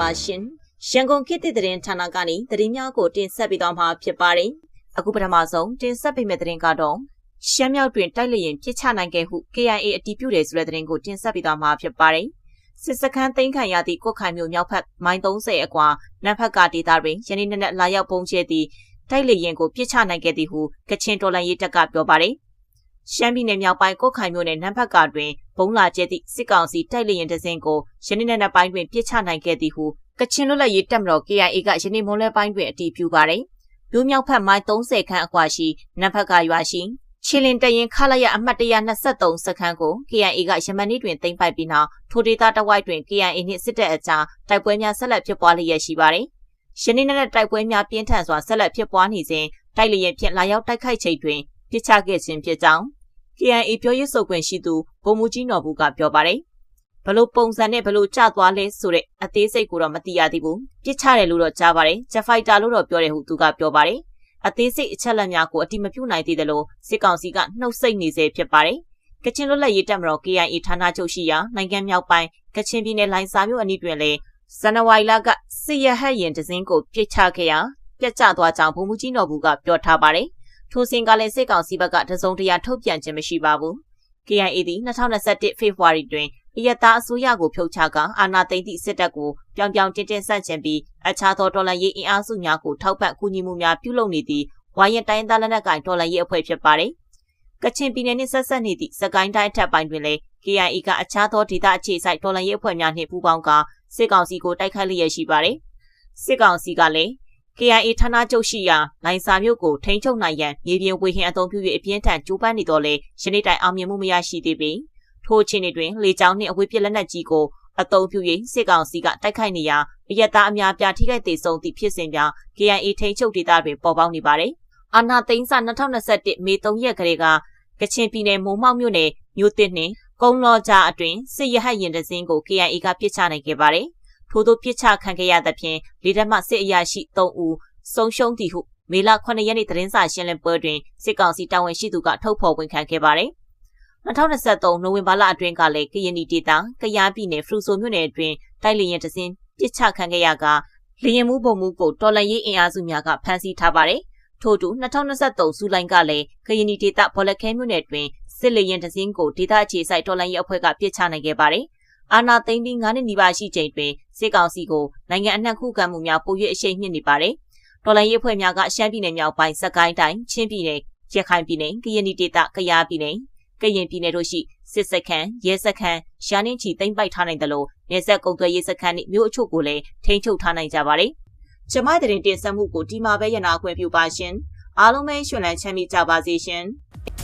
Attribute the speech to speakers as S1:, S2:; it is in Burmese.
S1: ပါရှင်။ရန်ကုန်ခေတ်သစ်သတင်းဌာနကနေသတင်းများကိုတင်ဆက်ပေးသွားမှာဖြစ်ပါတယ်။အခုပထမဆုံးတင်ဆက်ပေးမယ့်သတင်းကတော့ရှမ်းမြောက်တွင်တိုက်လျင်ပြစ်ချနိုင်ခဲ့ဟု KIA အတည်ပြုတယ်ဆိုတဲ့သတင်းကိုတင်ဆက်ပေးသွားမှာဖြစ်ပါတယ်။စစ်စခန်းသိမ်းခံရသည့်ကုတ်ခိုင်မြို့မြောက်ဘက်မိုင်30အကွာနတ်ဖက်ကဒေသတွင်ယနေ့နေ့လာရောက်ပုံကျဲသည့်တိုက်လျင်ကိုပြစ်ချနိုင်ခဲ့သည်ဟုကချင်တော်လှန်ရေးတပ်ကပြောပါတယ်။ ရှမ်းပြည်နယ်မြောက်ပိုင်းကုတ်ခိုင်မြို့နယ်နန်းဖက်ကတွင်ဘုံလာကျဲသည့်စစ်ကောင်စီတိုက်လျင်တစင်းကိုယနေ့နေ့ပိုင်းတွင်ပြစ်ချနိုင်ခဲ့သည်ဟုကချင်လွတ်လပ်ရေးတပ်မတော် KIA ကယနေ့မွန်လဲပိုင်းတွင်အတည်ပြုပါတယ်။မြို့မြောက်ဖက်မိုင်30ခန်းအကွာရှိနန်းဖက်ကရွာရှိချီလင်တရင်ခလာရအမှတ်123စခန်းကို KIA ကယမန်နေ့တွင်သိမ်းပိုက်ပြီးနောက်ထိုဒေသတဝိုက်တွင် KIA နှင့်စစ်တပ်အကြားတိုက်ပွဲများဆက်လက်ဖြစ်ပွားလျက်ရှိပါတယ်။ယနေ့နေ့တိုက်ပွဲများပြင်းထန်စွာဆက်လက်ဖြစ်ပွားနေစဉ်တိုက်လျင်ဖြင့်လာရောက်တိုက်ခိုက်ချိန်တွင်ပြစ်ချခဲ့ခြင်းဖြစ်ကြောင်း KIA ပြောရေးဆိုခွင့်ရှိသူဗိုလ်မှူးကြီးနော်ဘူးကပြောပါတယ်ဘလို့ပုံစံနဲ့ဘလို့ကျသွားလဲဆိုတဲ့အသေးစိတ်ကိုတော့မသိရသေးဘူးပြစ်ချတယ်လို့တော့ကြားပါတယ်ဂျက်ဖိုက်တာလို့တော့ပြောတယ်ဟုသူကပြောပါတယ်အသေးစိတ်အချက်လက်များကိုအတိမပြုနိုင်သေးတယ်လို့စစ်ကောင်စီကနှုတ်ဆက်နေစေဖြစ်ပါတယ်ကချင်လွတ်လပ်ရေးတပ်မတော် KIA ဌာနချုပ်ရှိရာနိုင်ငံမြောက်ပိုင်းကချင်ပြည်နယ်လိုင်စာမြို့အနီးတွင်လည်းဇန်နဝါရီလကစစ်ရဟတ်ရင်တစင်းကိုပြစ်ချခဲ့ရာပြက်ကျသွားကြောင်းဗိုလ်မှူးကြီးနော်ဘူးကပြောထားပါတယ် ထိုစဉ်ကလည်းစစ်ကောင်စီဘက်ကတစုံတရာထုတ်ပြန်ခြင်းမရှိပါဘူး KIA သည်2021ဖေဖော်ဝါရီတွင်အယက်သားအစိုးရကိုဖြုတ်ချကအာဏာသိမ်းသည့်စစ်တပ်ကိုပြောင်ပြောင်တင်းတင်းဆန့်ကျင်ပြီးအခြားသောတော်လှန်ရေးအင်အားစုများကိုထောက်ပံ့ကူညီမှုများပြုလုပ်နေသည့်ဝိုင်းရတိုင်းသားလက်နက်ကိုင်တော်လှန်ရေးအဖွဲ့ဖြစ်ပါတယ်။ကချင်ပြည်နယ်နှင့်ဆက်ဆက်နေသည့်စကိုင်းတိုင်းထက်ပိုင်းတွင်လည်း KIA ကအခြားသောဒေသအခြေစိုက်တော်လှန်ရေးအဖွဲ့များနှင့်ပူးပေါင်းကာစစ်ကောင်စီကိုတိုက်ခိုက်လျက်ရှိပါတယ်။စစ်ကောင်စီကလည်း KIA ဌာနချုပ်ရှိရာနိုင်စာမြို့ကိုထိန်းချုပ်နိုင်ရန်မြေပြင်ဝေဟင်အုံပြု၍အပြင်းထန်ကြိုးပမ်းနေတော့လေယနေ့တိုင်အောင်မြင်မှုမရရှိသေးပေထိုအခြေအနေတွင်လေကြောင်းနှင့်အဝေးပြလက်နက်ကြီးကိုအုံပြု၍စစ်ကောင်စီကတိုက်ခိုက်နေရာအယက်သားအများပြားထိခိုက်သေးဆုံးသည့်ဖြစ်စဉ်များ KIA ထိန်းချုပ်ဒေသတွင်ပေါ်ပေါက်နေပါတယ်။အာနာသိန်းစာ2021မေ3ရက်ကလေးကကချင်ပြည်နယ်မိုးမောက်မြို့နယ်မြို့တစ်နှင့်ကုန်းလောကြားအတွင်းစစ်ရဟတ်ရင်တစင်းကို KIA ကပစ်ချနိုင်ခဲ့ပါတယ်။ ထို့သောပြစ်ချခံခဲ့ရသဖြင့်လေတပ်မှစစ်အရာရှိ3ဦးဆုံးရှုံးသည်ဟုမေလ9ရက်နေ့သတင်းစာရှင်းလင်းပွဲတွင်စစ်ကောင်စီတာဝန်ရှိသူကထုတ်ဖော်ဝန်ခံခဲ့ပါတယ်။2023နိုဝင်ဘာလအတွင်းကလည်းကရင်နီဒေသကယားပြည်နယ်ဖရူဆိုမြို့နယ်အတွင်းတိုက်လျင်တစင်းပြစ်ချခံခဲ့ရကလျင်မှုပုံမှုကိုတော်လန်ရေးအင်အားစုများကဖမ်းဆီးထားပါတယ်။ထို့တူ2023ဇူလိုင်ကလည်းကရင်နီဒေသဘော်လခဲမြို့နယ်တွင်စစ်လျင်တစင်းကိုဒေသအခြေစိုက်တော်လန်ရေးအဖွဲ့ကပြစ်ချနိုင်ခဲ့ပါတယ်။ အာနာသိန်းပြီး9နှစ်နီးပါးရှိချိန်တွင်စစ်ကောင်စီကိုနိုင်ငံအနှံ့ခုခံမှုများပို၍အရှိန်မြင့်နေပါတယ်။တော်လိုင်းရေးဖွဲ့များကရှမ်းပြည်နယ်မြောက်ပိုင်းစကိုင်းတိုင်းချင်းပြည်နယ်ရခိုင်ပြည်နယ်ကရင်ပြည်ဒေသကယားပြည်နယ်ကရင်ပြည်နယ်တို့ရှိစစ်စခန်းရဲစခန်းရှားနှင်းချီသိမ့်ပိုက်ထားနိုင်တယ်လို့နေဆက်ကုံသွဲရေးစခန်းနှင့်မြို့အချို့ကိုလည်းထိန်းချုပ်ထားနိုင်ကြပါတယ်။ကျမတဲ့တင်ဆက်မှုကိုဒီမှာပဲရနာခွင့်ပြုပါရှင်။အားလုံးပဲရှင်လန်းချမ်းမြေ့ကြပါစေရှင်။